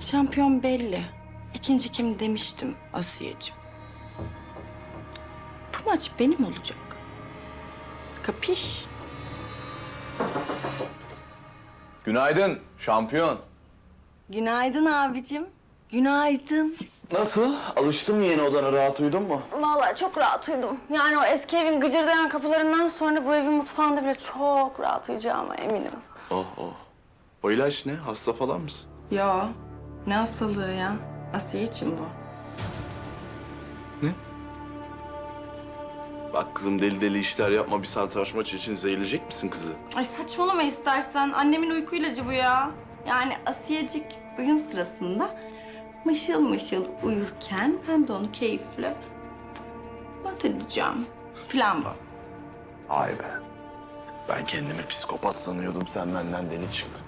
Şampiyon belli. İkinci kim demiştim Asiye'cim. Maç benim olacak. Kapış? Günaydın şampiyon. Günaydın abicim. Günaydın. Nasıl? Alıştın mı yeni odana? Rahat uyudun mu? Vallahi çok rahat uyudum. Yani o eski evin gıcırdayan kapılarından sonra bu evin mutfağında bile çok rahat uyuyacağıma eminim. Oh oh. O ilaç ne? Hasta falan mısın? Yo, ne hastalığı ya? Asiye için bu. Bak kızım deli deli işler yapma. Bir satranç maçı için zehirleyecek misin kızı? Ay saçmalama istersen. Annemin uyku ilacı bu ya. Yani Asiyecik oyun sırasında mışıl mışıl uyurken ben de onu keyifle not edeceğim. Plan bu. Ay be. Ben kendimi psikopat sanıyordum. Sen benden deli çıktın.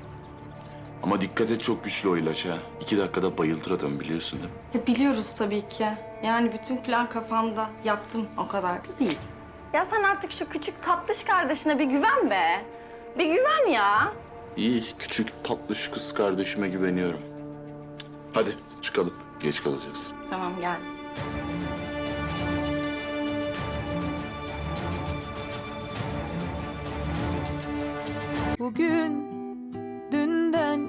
Ama dikkat et çok güçlü o ilaç ha. İki dakikada bayıltır adamı biliyorsun değil mi? Ya biliyoruz tabii ki. Yani bütün plan kafamda yaptım o kadar da değil. Ya sen artık şu küçük tatlış kardeşine bir güven be. Bir güven ya. İyi, küçük tatlış kız kardeşime güveniyorum. Hadi çıkalım. Geç kalacağız. Tamam gel. Bugün